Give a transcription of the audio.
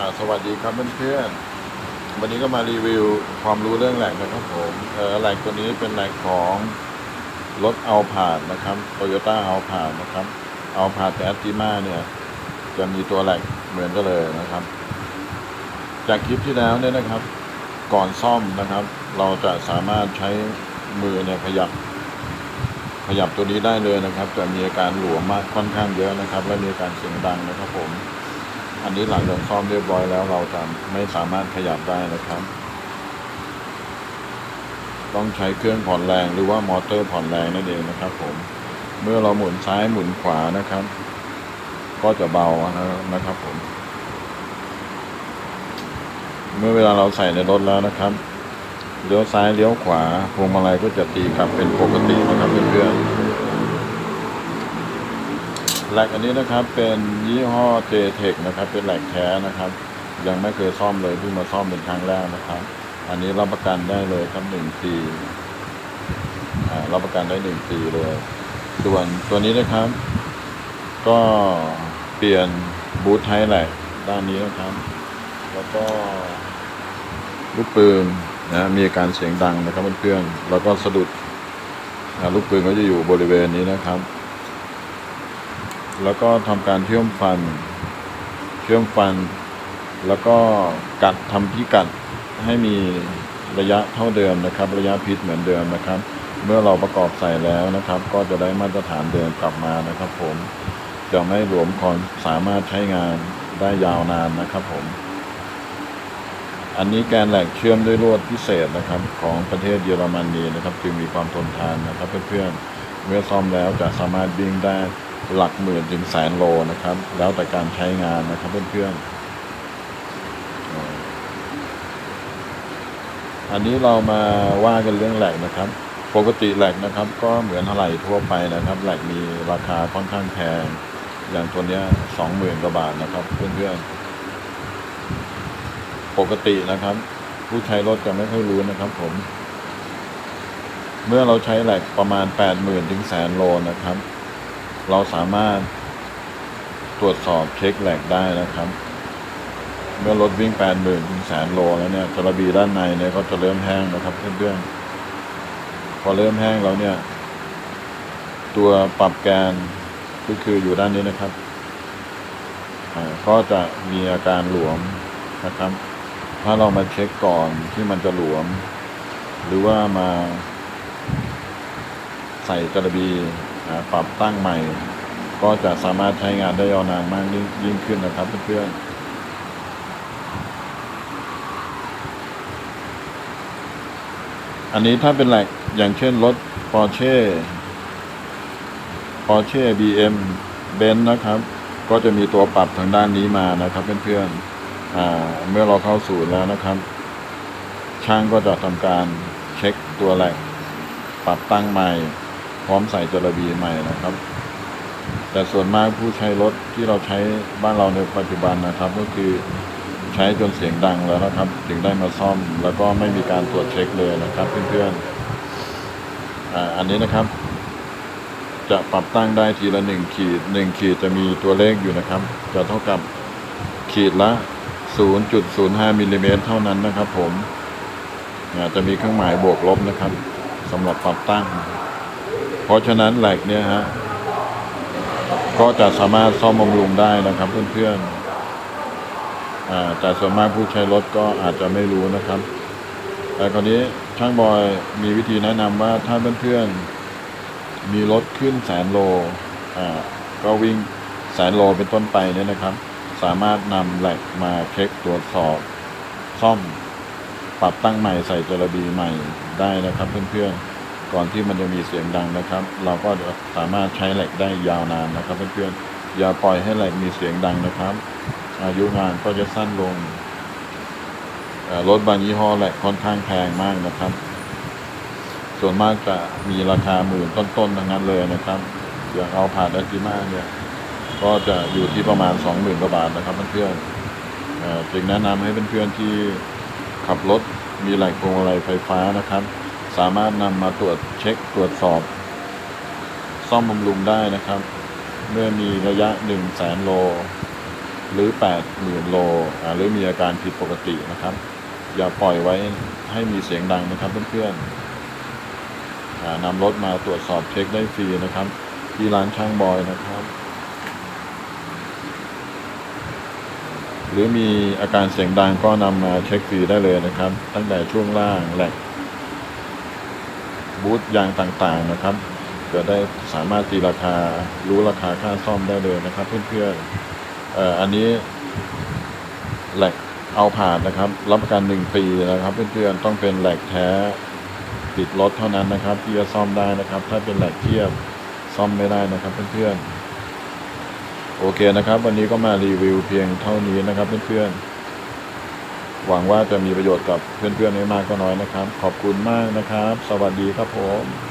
อ่าสวัสดีครับเพื่อนๆวันนี้ก็มารีวิวความรู้เรื่องแหลกนะครับผมเออแหลกตัวนี้เป็นแหลกของรถเอาผ่านนะครับโตโยต้าเอาผ่านนะครับเอาผ่านแต่อตติมาเนี่ย จะมีตัวแหลกเหมือนกันเลยนะครับ จากคลิปที่แล้วเนี่ยนะครับ ก่อนซ่อมนะครับ เราจะสามารถใช้มือเนี่ยขยับขยับตัวนี้ได้เลยนะครับ จะมีอาการหลวมมากค่อนข้างเยอะนะครับ และมีอาการเสียงดังนะครับผม อันนี้หลังจากซ่อมเรียบร้อยแล้วเราจะไม่สามารถขยับได้นะครับ ต้องใช้เครื่องผ่อนแรงหรือว่ามอเตอร์ผ่อนแรงนั่นเองนะครับผม เมื่อเราหมุนซ้ายหมุนขวานะครับ ก็จะเบานะครับผม เมื่อเวลาเราใส่ในรถแล้วนะครับ เลี้ยวซ้ายเลี้ยวขวาพวงมาลัยก็จะตีกลับเป็นปกตินะครับเพื่อนๆ แหลกอันนี้นะครับเป็นยี่ห้อ JTEC นะครับ เป็นแหลกแท้นะครับ ยังไม่เคยซ่อมเลยเพิ่งมาซ่อมเป็นครั้งแรกนะครับ อันนี้รับประกันได้เลยครับหนึ่งปีรับประกันได้หนึ่งปีเลย ส่วนตัวนี้นะครับ ก็เปลี่ยนบูทไทยแหลกด้านนี้นะครับ แล้วก็ลูกปืนนะมีอาการเสียงดังนะครับเพื่อนๆแล้วก็สะดุดลูกปืนก็จะอยู่บริเวณนี้นะครับ แล้วก็ทำการเชื่อมฟัน เชื่อมฟัน แล้วก็กัดทำพิกัดให้มีระยะเท่าเดิมนะครับ ระยะพิษเหมือนเดิมนะครับ เมื่อเราประกอบใส่แล้วนะครับ ก็จะได้มาตรฐานเดิมกลับมานะครับ ผมจะไม่หลวมคอนสามารถใช้งานได้ยาวนานนะครับผม อันนี้แกนแหลกเชื่อมด้วยลวดพิเศษนะครับ ของประเทศเยอรมนีนะครับ จึงมีความทนทานนะครับเพื่อนๆเมื่อซ่อมแล้วจะสามารถวิ่งได้ หลักหมื่นถึงแสนโลนะครับ แล้วแต่การใช้งานนะครับเพื่อนๆอันนี้เรามาว่ากันเรื่องแหลกนะครับ ปกติแหลกนะครับ ก็เหมือนอะไรทั่วไปนะครับแหลกมีราคาค่อนข้างแพงอย่างตัวเนี้ยสองหมื่นกว่าบาทนะครับ เพื่อนๆปกตินะครับ ผู้ใช้รถจะไม่ค่อยรู้นะครับผม เมื่อเราใช้แหลกประมาณแปดหมื่นถึงแสนโลนะครับ เราสามารถตรวจสอบเช็คแหลกได้นะครับ เมื่อรถวิ่งแปดหมื่นถึงแสนโลแล้วเนี่ยจระบีด้านในเนี่ยก็จะเริ่มแห้งนะครับเพื่อนๆพอเริ่มแห้งแล้วเนี่ย ตัวปรับแกนก็คืออยู่ด้านนี้นะครับก็จะมีอาการหลวมนะครับ ถ้าเรามาเช็คก่อนที่มันจะหลวม หรือว่ามาใส่จระบี ปรับตั้งใหม่ ก็จะสามารถใช้งานได้ยาวนานมากยิ่งยิ่งขึ้นนะครับเพื่อนๆอันนี้ถ้าเป็นแหลกอย่างเช่นรถ Porsche Porsche BM Benz นะครับ ก็จะมีตัวปรับทางด้านนี้มานะครับเพื่อนๆเมื่อเราเข้าศูนย์แล้วนะครับ ช่างก็จะทำการเช็คตัวแหลกปรับตั้งใหม่ พร้อมใส่จระบีใหม่นะครับ แต่ส่วนมากผู้ใช้รถที่เราใช้บ้านเราในปัจจุบันนะครับ ก็คือใช้จนเสียงดังแล้วนะครับ ถึงได้มาซ่อมแล้วก็ไม่มีการตรวจเช็คเลยนะครับเพื่อนๆออันนี้นะครับ จะปรับตั้งได้ทีละหนึ่งขีดหนึ่งขีดจะมีตัวเลขอยู่นะครับ จะเท่ากับขีดละ 0.05มิลลิเมตรเท่านั้นนะครับ ผมจะมีเครื่องหมายบวกลบนะครับสำหรับปรับตั้ง ราะฉะนั้นแหลกเนี่ยฮะก็จะสามารถซ่อมบำรุงได้นะครับเพื่อนๆแต่ส่วนมากผู้ใช้รถก็อาจจะไม่รู้นะครับ แต่คราวนี้ช่างบอยมีวิธีแนะนำว่าถ้าเพื่อนๆมีรถขึ้นแสนโลก็วิ่งแสนโลเป็นต้นไปเนี่ยนะครับ สามารถนำแหลกมาเช็คตรวจสอบซ่อมปรับตั้งใหม่ใส่จระบีใหม่ได้นะครับเพื่อนๆ ก่อนที่มันจะมีเสียงดังนะครับ เราก็จะสามารถใช้แหลกได้ยาวนานนะครับเพื่อนๆอย่าปล่อยให้แหลกมีเสียงดังนะครับ อายุงานก็จะสั้นลงรถบางยี่ห้อแหลกค่อนข้างแพงมากนะครับ ส่วนมากจะมีราคาหมื่นต้นๆทั้งนั้นเลยนะครับ อย่างเอาผ่านดัติมาเนี่ย ก็จะอยู่ที่ประมาณ20,000กว่าบาทนะครับเพื่อนๆเอ่อจึงแนะนำให้เพื่อนๆที่ขับรถมีแหลกพวงมาลัยไฟฟ้านะครับ สามารถนำมาตรวจเช็คตรวจสอบ ซ่อมบำรุงได้นะครับ เมื่อมีระยะ1 0 0 0 0แสนโล หรือ 8 0,000 โลหรือมีอาการผิดปกตินะครับ อย่าปล่อยไว้ให้มีเสียงดังนะครับเพื่อนๆนำรถมาตรวจสอบเช็คได้ฟรีนะครับ ที่ร้านช่างบอยนะครับหรือมีอาการเสียงดังก็นำมาเช็คฟรีได้เลยนะครับ ตั้งแต่ช่วงล่างแหลก บูธยางต่างๆนะครับ จะได้สามารถตีราคารู้ราคาค่าซ่อมได้เลยนะครับ เพื่อนๆเอ่ออันนี้แหลกเอาผ่านนะครับ รับประกันหนึ่งปีนะครับ เพื่อนๆต้องเป็นแหลกแท้ติดรถเท่านั้นนะครับ ที่จะซ่อมได้นะครับ ถ้าเป็นแหลกเทียบซ่อมไม่ได้นะครับ เพื่อนๆโอเคนะครับ วันนี้ก็มารีวิวเพียงเท่านี้นะครับ เพื่อนๆ หวังว่าจะมีประโยชน์กับเพื่อนๆไม่มากก็น้อยนะครับ ขอบคุณมากนะครับ สวัสดีครับผม